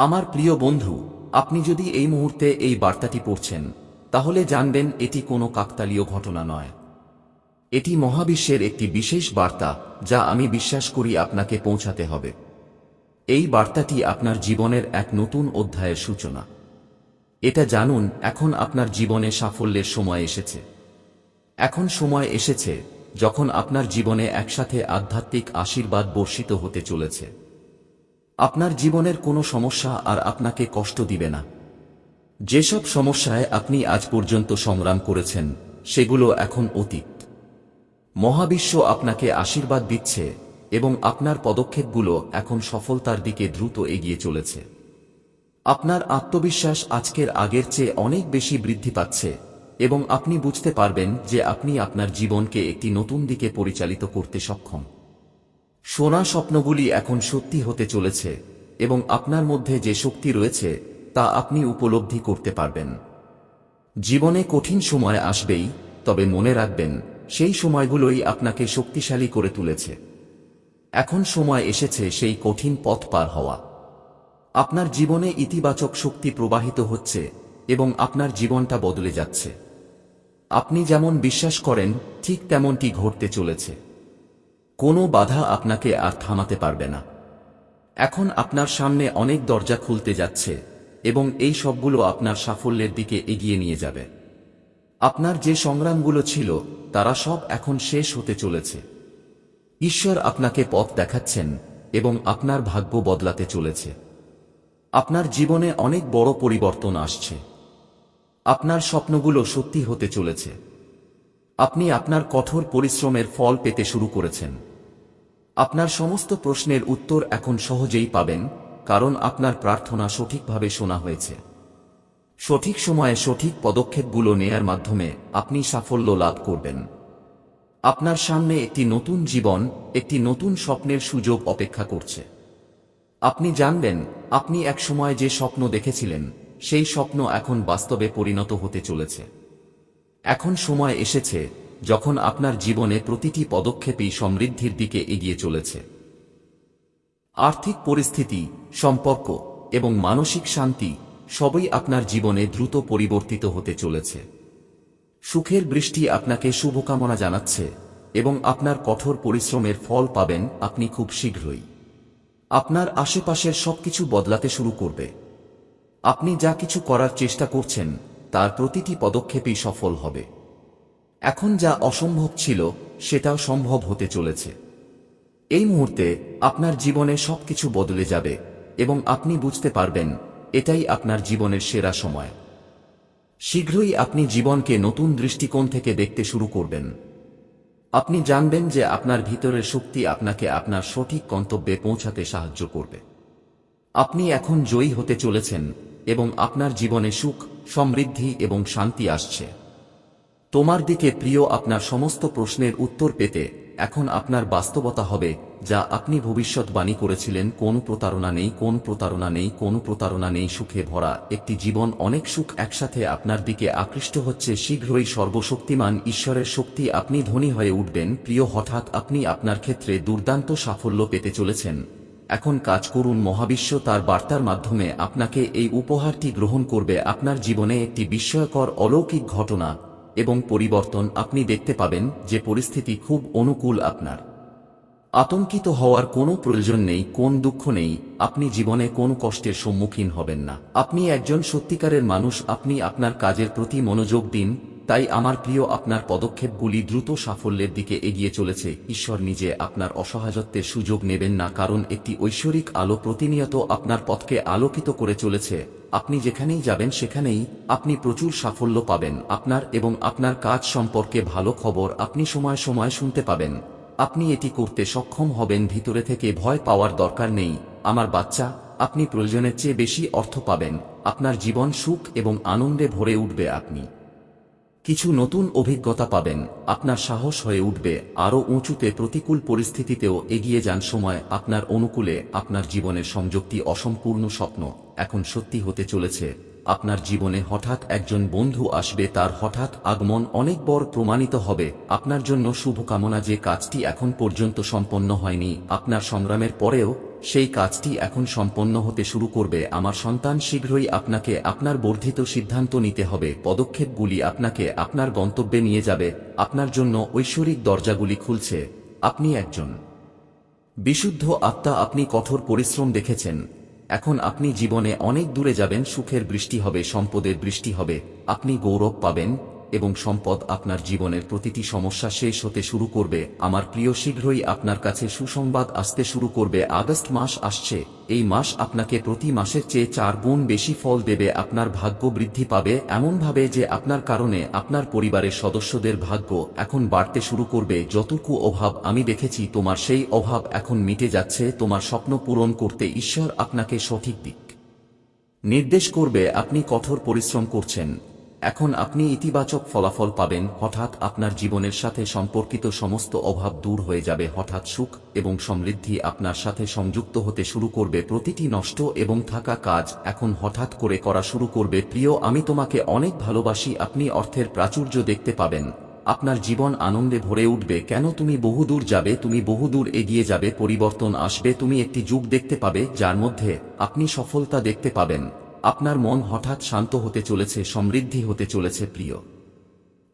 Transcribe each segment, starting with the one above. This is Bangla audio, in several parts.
আমার প্রিয় বন্ধু, আপনি যদি এই মুহূর্তে এই বার্তাটি পড়ছেন, তাহলে জানবেন এটি কোনো কাকতালীয় ঘটনা নয়। এটি মহাবিশ্বের একটি বিশেষ বার্তা, যা আমি বিশ্বাস করি আপনাকে পৌঁছাতে হবে। এই বার্তাটি আপনার জীবনের এক নতুন অধ্যায়ের সূচনা। এটা জানুন, এখন আপনার জীবনে সাফল্যের সময় এসেছে। এখন সময় এসেছে, যখন আপনার জীবনে একসাথে আধ্যাত্মিক আশীর্বাদ বর্ষিত হতে চলেছে। আপনার জীবনের কোনো সমস্যা আর আপনাকে কষ্ট দিবে না। যেসব সমস্যায় আপনি আজ পর্যন্ত সংগ্রাম করেছেন, সেগুলো এখন অতীত। মহাবিশ্ব আপনাকে আশীর্বাদ দিচ্ছে এবং আপনার পদক্ষেপগুলো এখন সফলতার দিকে দ্রুত এগিয়ে চলেছে। আপনার আত্মবিশ্বাস আজকের আগের চেয়ে অনেক বেশি বৃদ্ধি পাচ্ছে এবং আপনি বুঝতে পারবেন যে আপনি আপনার জীবনকে একটি নতুন দিকে পরিচালিত করতে সক্ষম। সোনা স্বপ্নগুলি এখন সত্যি হতে চলেছে এবং আপনার মধ্যে যে শক্তি রয়েছে, তা আপনি উপলব্ধি করতে পারবেন। জীবনে কঠিন সময় আসবেই, তবে মনে রাখবেন, সেই সময়গুলোই আপনাকে শক্তিশালী করে তুলেছে। এখন সময় এসেছে সেই কঠিন পথ পার হওয়া। আপনার জীবনে ইতিবাচক শক্তি প্রবাহিত হচ্ছে এবং আপনার জীবনটা বদলে যাচ্ছে। আপনি যেমন বিশ্বাস করেন, ঠিক তেমনটি ঘটতে চলেছে। কোনো বাধা আপনাকে আর থামাতে পারবে না। এখন আপনার সামনে অনেক দরজা খুলতে যাচ্ছে এবং এই সবগুলো আপনার সাফল্যের দিকে এগিয়ে নিয়ে যাবে। আপনার যে সংগ্রামগুলো ছিল, তারা সব এখন শেষ হতে চলেছে। ঈশ্বর আপনাকে পথ দেখাচ্ছেন এবং আপনার ভাগ্য বদলাতে চলেছে। আপনার জীবনে অনেক বড় পরিবর্তন আসছে। আপনার স্বপ্নগুলো সত্যি হতে চলেছে। আপনি আপনার কঠোর পরিশ্রমের ফল পেতে শুরু করেছেন। আপনার সমস্ত প্রশ্নের উত্তর এখন সহজেই পাবেন, কারণ আপনার প্রার্থনা সঠিকভাবে শোনা হয়েছে। সঠিক সময়ে সঠিক পদক্ষেপগুলো নেয়ার মাধ্যমে আপনি সাফল্য লাভ করবেন। আপনার সামনে একটি নতুন জীবন, একটি নতুন স্বপ্নের সুযোগ অপেক্ষা করছে। আপনি জানবেন, আপনি এক সময় যে স্বপ্ন দেখেছিলেন, সেই স্বপ্ন এখন বাস্তবে পরিণত হতে চলেছে। এখন সময় এসেছে যখন আপনার জীবনে প্রতিটি পদক্ষেপই সমৃদ্ধির দিকে এগিয়ে চলেছে। আর্থিক পরিস্থিতি, সম্পর্ক এবং মানসিক শান্তি সবই আপনার জীবনে দ্রুত পরিবর্তিত হতে চলেছে। সুখের বৃষ্টি আপনাকে শুভকামনা জানাচ্ছে এবং আপনার কঠোর পরিশ্রমের ফল পাবেন আপনি খুব শীঘ্রই। আপনার আশেপাশের সবকিছু বদলাতে শুরু করবে। আপনি যা কিছু করার চেষ্টা করছেন, তার প্রতিটি পদক্ষেপই সফল হবে। এখন যা অসম্ভব ছিল, সেটাও সম্ভব হতে চলেছে। এই মুহূর্তে আপনার জীবনে সবকিছু বদলে যাবে এবং আপনি বুঝতে পারবেন, এটাই আপনার জীবনের সেরা সময়। শীঘ্রই আপনি জীবনকে নতুন দৃষ্টিকোণ থেকে দেখতে শুরু করবেন। আপনি জানবেন যে আপনার ভিতরের শক্তি আপনাকে আপনার সঠিক গন্তব্যে পৌঁছাতে সাহায্য করবে। আপনি এখন জয়ী হতে চলেছেন এবং আপনার জীবনে সুখ, সমৃদ্ধি এবং শান্তি আসছে। তোমার দিকে প্রিয় আপনার সমস্ত প্রশ্নের উত্তর পেতে এখন আপনার বাস্তবতা হবে, যা আপনি ভবিষ্যৎবাণী করেছিলেন, কোন প্রতারণা নেই, কোন প্রতারণা নেই, কোন প্রতারণা নেই, সুখে ভরা একটি জীবন, অনেক সুখ একসাথে আপনার দিকে আকৃষ্ট হচ্ছে, শীঘ্রই সর্বশক্তিমান ঈশ্বরের শক্তি আপনি ধনী হয়ে উঠবেন, প্রিয় হঠাৎ আপনি আপনার ক্ষেত্রে দুর্দান্ত সাফল্য পেতে চলেছেন। এখন কাজ করুন, মহাবিশ্ব তার বার্তার মাধ্যমে আপনাকে এই উপহারটি গ্রহণ করবে, আপনার জীবনে একটি বিস্ময়কর অলৌকিক ঘটনা। এবং পরিবর্তন আপনি দেখতে পাবেন যে পরিস্থিতি খুব অনুকূল আপনার। আতঙ্কিত হওয়ার কোনো প্রয়োজন নেই, কোন দুঃখ নেই, আপনি জীবনে কোন কষ্টের সম্মুখীন হবেন না। আপনি একজন সত্যিকারের মানুষ, আপনি আপনার কাজের প্রতি মনোযোগ দিন তাই আমার প্রিয় আপনার পদক্ষেপগুলি দ্রুত সাফল্যের দিকে এগিয়ে চলেছে। ঈশ্বর নিজে আপনার অসহায়ত্বের সুযোগ নেবেন না, কারণ একটি ঐশ্বরিক আলো প্রতিনিয়ত আপনার পথকে আলোকিত করে চলেছে। আপনি যেখানেই যাবেন সেখানেই আপনি প্রচুর সাফল্য পাবেন। আপনার এবং আপনার কাজ সম্পর্কে ভালো খবর আপনি সময় সময় শুনতে পাবেন। আপনি এটি করতে সক্ষম হবেন, ভিতরে থেকে ভয় পাওয়ার দরকার নেই। আমার বাচ্চা, আপনি প্রয়োজনের চেয়ে বেশি অর্থ পাবেন। আপনার জীবন সুখ এবং আনন্দে ভরে উঠবে আপনি। কিছু নতুন অভিজ্ঞতা পাবেন। আপনার সাহস হয়ে উঠবে। আরও উঁচুতে প্রতিকূল পরিস্থিতিতেও এগিয়ে যান সময়। আপনার অনুকূলে আপনার জীবনের সংযুক্তি অসম্পূর্ণ স্বপ্ন। এখন সত্যি হতে চলেছে। আপনার জীবনে হঠাৎ একজন বন্ধু আসবে, তার হঠাৎ আগমন অনেক বড় প্রমাণিত হবে। আপনার জন্য শুভকামনা, যে কাজটি এখন পর্যন্ত সম্পন্ন হয়নি। আপনার সংগ্রামের পরেও সেই কাজটি এখন সম্পন্ন হতে শুরু করবে। আমার সন্তান শীঘ্রই আপনাকে আপনার বর্ধিত সিদ্ধান্ত নিতে হবে। পদক্ষেপগুলি আপনাকে আপনার গন্তব্যে নিয়ে যাবে। আপনার জন্য ঐশ্বরিক দরজাগুলি খুলছে। আপনি একজন বিশুদ্ধ আত্মা। আপনি কঠোর পরিশ্রম দেখেছেন। এখন আপনি জীবনে অনেক দূরে যাবেন। সুখের বৃষ্টি হবে, সম্পদের বৃষ্টি হবে। আপনি গৌরব পাবেন। এবং সম্পদ আপনার জীবনের প্রতিটি সমস্যা শেষ হতে শুরু করবে। আমার প্রিয়, শীঘ্রই আপনার কাছে সুসংবাদ আসতে শুরু করবে। আগস্ট মাস আসছে। এই মাস আপনাকে প্রতি মাসের চেয়ে চার গুণ বেশি ফল দেবে। আপনার ভাগ্য বৃদ্ধি পাবে এমনভাবে যে আপনার কারণে আপনার পরিবারের সদস্যদের ভাগ্য এখন বাড়তে শুরু করবে। যতটুকু অভাব আমি দেখেছি, তোমার সেই অভাব এখন মিটে যাচ্ছে। তোমার স্বপ্ন পূরণ করতে ঈশ্বর আপনাকে সঠিক দিক নির্দেশ করবে। আপনি কঠোর পরিশ্রম করছেন। এখন আপনি ইতিবাচক ফলাফল পাবেন, হঠাৎ আপনার জীবনের সাথে সম্পর্কিত সমস্ত অভাব দূর হয়ে যাবে, হঠাৎ সুখ এবং সমৃদ্ধি আপনার সাথে সংযুক্ত হতে শুরু করবে, প্রতিটি নষ্ট এবং থাকা কাজ এখন হঠাৎ করে করা শুরু করবে। প্রিয়, আমি তোমাকে অনেক ভালোবাসি, আপনি অর্থের প্রাচুর্য দেখতে পাবেন। আপনার জীবন আনন্দে ভরে উঠবে, কেন তুমি বহুদূর যাবে? তুমি বহুদূর এগিয়ে যাবে, পরিবর্তন আসবে, তুমি একটি যুগ দেখতে পাবে, যার মধ্যে আপনি সফলতা দেখতে পাবেন। আপনার মন হঠাৎ শান্ত হতে চলেছে, সমৃদ্ধি হতে চলেছে, প্রিয়।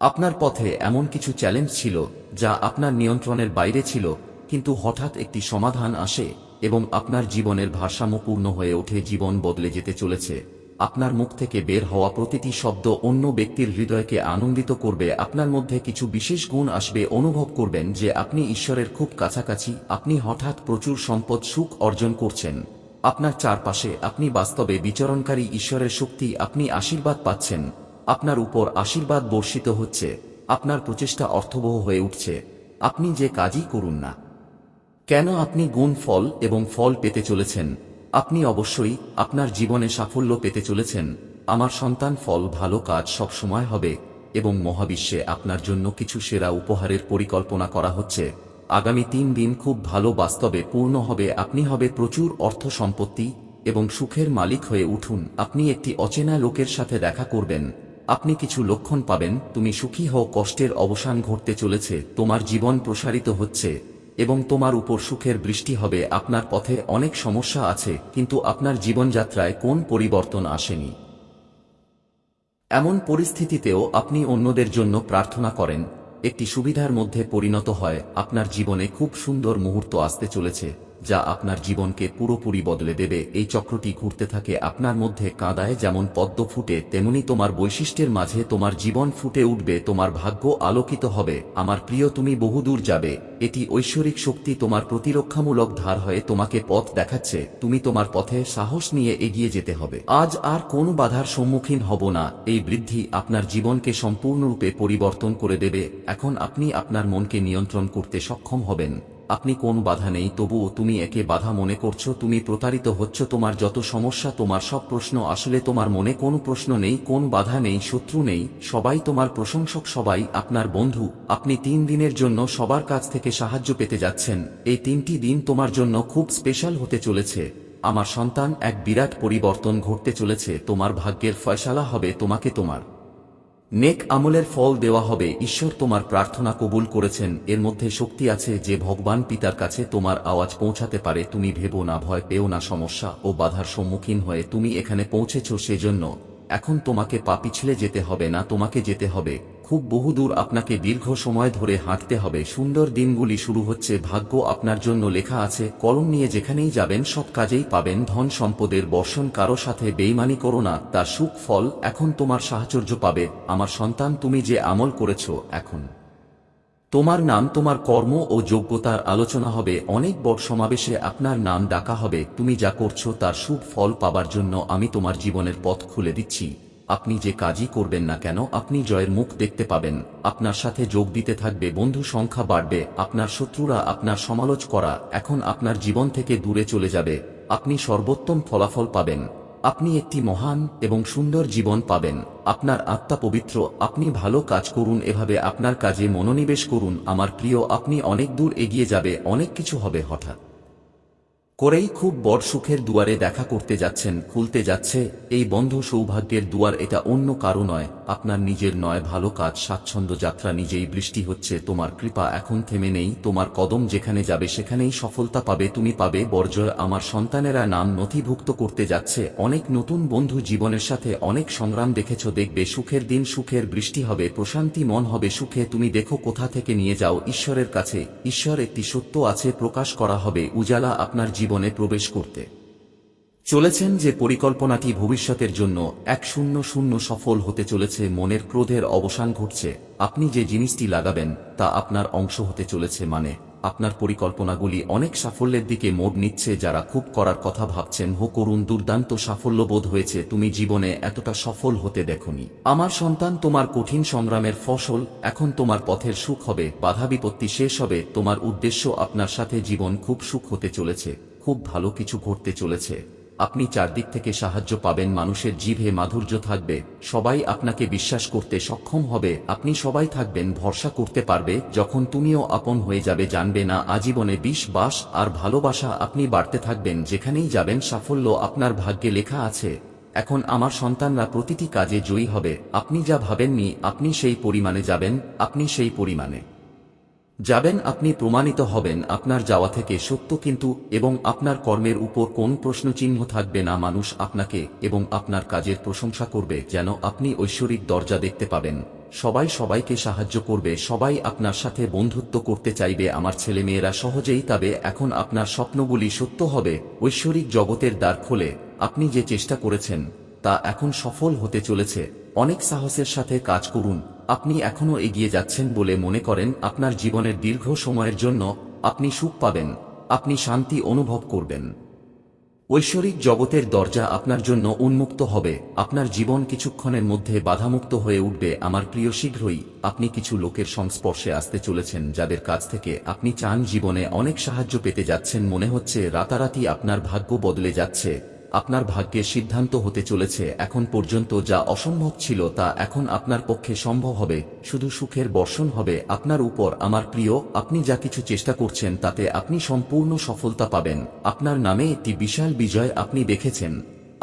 আপনার পথে এমন কিছু চ্যালেঞ্জ ছিল, যা আপনার নিয়ন্ত্রণের বাইরে ছিল, কিন্তু হঠাৎ একটি সমাধান আসে এবং আপনার জীবনের ভারসাম্যপূর্ণ হয়ে ওঠে, জীবন বদলে যেতে চলেছে। আপনার মুখ থেকে বের হওয়া প্রতিটি শব্দ অন্য ব্যক্তির হৃদয়কে আনন্দিত করবে, আপনার মধ্যে কিছু বিশেষ গুণ আসবে, অনুভব করবেন যে আপনি ঈশ্বরের খুব কাছাকাছি, আপনি হঠাৎ প্রচুর সম্পদ, সুখ অর্জন করছেন। আপনার চারপাশে আপনি বাস্তবে বিচরণকারী ঈশ্বরের শক্তি আপনি আশীর্বাদ পাচ্ছেন। আপনার উপর আশীর্বাদ বর্ষিত হচ্ছে। আপনার প্রচেষ্টা অর্থবহ হয়ে উঠছে। আপনি যে কাজই করুন না। কেন আপনি গুণ ফল এবং ফল পেতে চলেছেন? আপনি অবশ্যই আপনার জীবনে সাফল্য পেতে চলেছেন। আমার সন্তান ফল ভালো কাজ সব সময় হবে এবং মহাবিশ্বে আপনার জন্য কিছু সেরা উপহারের পরিকল্পনা করা হচ্ছে। আগামী তিন দিন খুব ভালো বাস্তবে পূর্ণ হবে, আপনি হবে প্রচুর অর্থ সম্পত্তি এবং সুখের মালিক হয়ে উঠুন, আপনি একটি অচেনা লোকের সাথে দেখা করবেন, আপনি কিছু লক্ষণ পাবেন, তুমি সুখী হও, কষ্টের অবসান ঘটতে চলেছে, তোমার জীবন প্রসারিত হচ্ছে এবং তোমার উপর সুখের বৃষ্টি হবে, আপনার পথে অনেক সমস্যা আছে, কিন্তু আপনার জীবনযাত্রায় কোন পরিবর্তন আসেনি? এমন পরিস্থিতিতেও আপনি অন্যদের জন্য প্রার্থনা করেন একটি সুবিধার মধ্যে পরিণত হয়। আপনার জীবনে খুব সুন্দর মুহূর্ত আসতে চলেছে। যা আপনার জীবনকে পুরোপুরি বদলে দেবে। এই চক্রটি ঘুরতে থাকে আপনার মধ্যে কাঁদায়, যেমন পদ্ম ফুটে, তেমনি তোমার বৈশিষ্ট্যের মাঝে তোমার জীবন ফুটে উঠবে, তোমার ভাগ্য আলোকিত হবে। আমার প্রিয়, তুমি বহুদূর যাবে। এটি ঐশ্বরিক শক্তি তোমার প্রতিরক্ষামূলক ধার হয়ে তোমাকে পথ দেখাচ্ছে। তুমি তোমার পথে সাহস নিয়ে এগিয়ে যেতে হবে। আজ আর কোনো বাধার সম্মুখীন হব না। এই বৃদ্ধি আপনার জীবনকে সম্পূর্ণরূপে পরিবর্তন করে দেবে। এখন আপনি আপনার মনকে নিয়ন্ত্রণ করতে সক্ষম হবেন। আপনি কোন বাধা নেই, তবুও তুমি একে বাধা মনে করছ, তুমি প্রতারিত হচ্ছ, তোমার যত সমস্যা, তোমার সব প্রশ্ন, আসলে তোমার মনে কোন প্রশ্ন নেই, কোন বাধা নেই, শত্রু নেই, সবাই তোমার প্রশংসক, সবাই আপনার বন্ধু, আপনি তিন দিনের জন্য সবার কাছ থেকে সাহায্য পেতে যাচ্ছেন, এই তিনটি দিন তোমার জন্য খুব স্পেশাল হতে চলেছে, আমার সন্তান, এক বিরাট পরিবর্তন ঘটতে চলেছে, তোমার ভাগ্যের ফয়সালা হবে তোমাকে তোমার নেক আমলের ফল দেওয়া হবে, ঈশ্বর তোমার প্রার্থনা কবুল করেছেন, এর মধ্যে শক্তি আছে যে ভগবান পিতার কাছে তোমার আওয়াজ পৌঁছাতে পারে, তুমি ভেবো না, ভয় পেও না, সমস্যা ও বাধার সম্মুখীন হয়ে তুমি এখানে পৌঁছেছ সেজন্য, এখন তোমাকে পা পিছলে যেতে হবে না, তোমাকে যেতে হবে। খুব বহুদূর আপনাকে দীর্ঘ সময় ধরে হাঁটতে হবে। সুন্দর দিনগুলি শুরু হচ্ছে। ভাগ্য আপনার জন্য লেখা আছে কলম নিয়ে যেখানেই যাবেন সব কাজেই পাবেন ধন সম্পদের বর্ষণ। কারও সাথে বেইমানি করো না, তার সুখ ফল এখন তোমার সাহচর্য পাবে। আমার সন্তান, তুমি যে আমল করেছ এখন। তোমার নাম, তোমার কর্ম ও যোগ্যতার আলোচনা হবে। অনেক বড় সমাবেশে আপনার নাম ডাকা হবে। তুমি যা করছ, তার শুভ ফল পাবার জন্য আমি তোমার জীবনের পথ খুলে দিচ্ছি। আপনি যে কাজই করবেন না কেন, আপনি জয়ের মুখ দেখতে পাবেন। আপনার সাথে যোগ দিতে থাকবে, বন্ধু সংখ্যা বাড়বে, আপনার শত্রুরা আপনার সমালোচ করা, এখন আপনার জীবন থেকে দূরে চলে যাবে। আপনি সর্বোত্তম ফলাফল পাবেন। আপনি একটি মহান এবং সুন্দর জীবন পাবেন। আপনার আত্মা পবিত্র, আপনি ভালো কাজ করুন, এভাবে আপনার কাজে মনোনিবেশ করুন। আমার প্রিয়, আপনি অনেক দূর এগিয়ে যাবে, অনেক কিছু হবে হঠাৎ। করেই খুব বড় সুখের দুয়ারে দেখা করতে যাচ্ছেন, খুলতে যাচ্ছে, এই বন্ধ সৌভাগ্যের দুয়ার এটা অন্য কারও নয়, আপনার নিজের নয়, ভালো কাজ, স্বাচ্ছন্দ্য যাত্রা, নিজেই বৃষ্টি হচ্ছে, তোমার কৃপা এখন থেমে নেই, তোমার কদম যেখানে যাবে সেখানেই সফলতা পাবে, তুমি পাবে, বর্জয়, আমার সন্তানেরা নাম নথিভুক্ত করতে যাচ্ছে, অনেক নতুন বন্ধু জীবনের সাথে অনেক সংগ্রাম দেখেছ, দেখবে সুখের দিন সুখের বৃষ্টি হবে, প্রশান্তি মন হবে, সুখে তুমি দেখো কোথা থেকে নিয়ে যাও, ঈশ্বরের কাছে, ঈশ্বর একটি সত্য আছে, প্রকাশ করা হবে, উজালা আপনার জীবনে প্রবেশ করতে। চলেছেন যে পরিকল্পনাটি ভবিষ্যতের জন্য এক শূন্য শূন্য সফল হতে চলেছে, মনের ক্রোধের অবসান ঘটছে, আপনি যে জিনিসটি লাগাবেন তা আপনার অংশ হতে চলেছে মানে আপনার পরিকল্পনাগুলি অনেক সাফল্যের দিকে মোড় নিচ্ছে যারা খুব করার কথা ভাবছেন, হো করুন দুর্দান্ত সাফল্য বোধ হয়েছে, তুমি জীবনে এতটা সফল হতে দেখনি। আমার সন্তান তোমার কঠিন সংগ্রামের ফসল, এখন তোমার পথের সুখ হবে, বাধা বিপত্তি শেষ হবে, তোমার উদ্দেশ্য আপনার সাথে জীবন খুব সুখ হতে চলেছে। খুব ভালো কিছু ঘটতে চলেছে। আপনি চারদিক থেকে সাহায্য পাবেন, মানুষের জিভে মাধুর্য থাকবে, সবাই আপনাকে বিশ্বাস করতে সক্ষম হবে, আপনি সবাই থাকবেন, ভরসা করতে পারবে, যখন তুমিও আপন হয়ে যাবে, জানবে না, আজীবনে বিষ, বাস আর ভালোবাসা আপনি বাড়তে থাকবেন, যেখানেই যাবেন সাফল্য আপনার ভাগ্যে লেখা আছে। এখন আমার সন্তানরা প্রতিটি কাজে জয়ী হবে, আপনি যা ভাবেননি, আপনি সেই পরিমাণে যাবেন, আপনি সেই পরিমাণে। যাবেন আপনি প্রমাণিত হবেন আপনার যাওয়া থেকে সত্য কিন্তু, এবং আপনার কর্মের উপর কোন প্রশ্নচিহ্ন থাকবে না মানুষ আপনাকে এবং আপনার কাজের প্রশংসা করবে যেন আপনি ঐশ্বরিক দরজা দেখতে পাবেন। সবাই সবাইকে সাহায্য করবে, সবাই আপনার সাথে বন্ধুত্ব করতে চাইবে, আমার ছেলেমেয়েরা সহজেই তবে, এখন আপনার স্বপ্নগুলি সত্য হবে, ঐশ্বরিক জগতের দ্বার খোলে, আপনি যে চেষ্টা করেছেন, তা এখন সফল হতে চলেছে। অনেক সাহসের সাথে কাজ করুন, আপনি এখনও এগিয়ে যাচ্ছেন বলে মনে করেন আপনার জীবনের দীর্ঘ সময়ের জন্য আপনি সুখ পাবেন, আপনি শান্তি অনুভব করবেন। ঐশ্বরিক জগতের দরজা আপনার জন্য উন্মুক্ত হবে, আপনার জীবন কিছুক্ষণের মধ্যে বাধামুক্ত হয়ে উঠবে। আমার প্রিয়, শীঘ্রই আপনি কিছু লোকের সংস্পর্শে আসতে চলেছেন যাদের কাছ থেকে আপনি চান জীবনে অনেক সাহায্য পেতে যাচ্ছেন। মনে হচ্ছে রাতারাতি আপনার ভাগ্য বদলে যাচ্ছে। আপনার ভাগ্যে সিদ্ধান্ত হতে চলেছে, এখন পর্যন্ত যা অসম্ভব ছিল তা এখন আপনার পক্ষে সম্ভব হবে, শুধু সুখের বর্ষণ হবে, আপনার উপর আমার প্রিয়, আপনি যা কিছু চেষ্টা করছেন তাতে আপনি সম্পূর্ণ সফলতা পাবেন, আপনার নামে একটি বিশাল বিজয় আপনি দেখেছেন,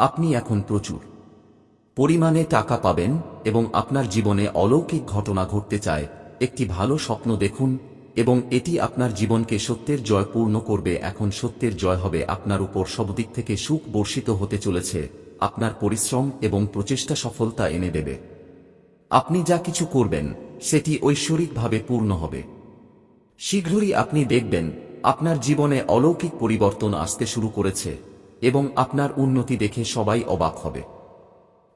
আপনি এখন প্রচুর পরিমাণে টাকা পাবেন এবং আপনার জীবনে অলৌকিক ঘটনা ঘটতে চায়, একটি ভালো স্বপ্ন দেখুন এবং এটি আপনার জীবনকে সত্যের জয় পূর্ণ করবে। এখন সত্যের জয় হবে আপনার উপর। সবদিক থেকে সুখ বর্ষিত হতে চলেছে। আপনার পরিশ্রম এবং প্রচেষ্টা সফলতা এনে দেবে। আপনি যা কিছু করবেন, সেটি ঐশ্বরিকভাবে পূর্ণ হবে। শীঘ্রই আপনি দেখবেন, আপনার জীবনে অলৌকিক পরিবর্তন আসতে শুরু করেছে এবং আপনার উন্নতি দেখে সবাই অবাক হবে।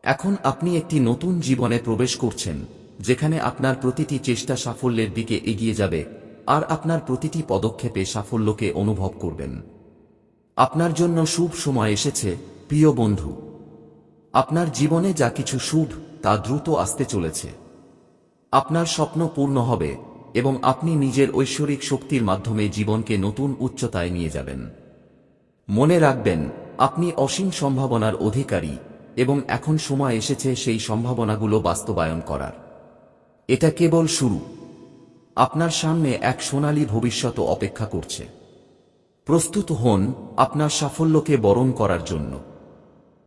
এখন আপনি একটি নতুন জীবনে প্রবেশ করছেন, যেখানে আপনার প্রতিটি চেষ্টা সাফল্যের দিকে এগিয়ে যাবে আর আপনার প্রতিটি পদক্ষেপে সাফল্যকে অনুভব করবেন। আপনার জন্য শুভ সময় এসেছে, প্রিয় বন্ধু। আপনার জীবনে যা কিছু শুভ, তা দ্রুত আসতে চলেছে। আপনার স্বপ্ন পূর্ণ হবে এবং আপনি নিজের ঐশ্বরিক শক্তির মাধ্যমে জীবনকে নতুন উচ্চতায় নিয়ে যাবেন। মনে রাখবেন, আপনি অসীম সম্ভাবনার অধিকারী এবং এখন সময় এসেছে সেই সম্ভাবনাগুলো বাস্তবায়ন করার। এটা কেবল শুরু। আপনার সামনে এক সোনালী ভবিষ্যৎ অপেক্ষা করছে। প্রস্তুত হন আপনার সাফল্যকে বরণ করার জন্য।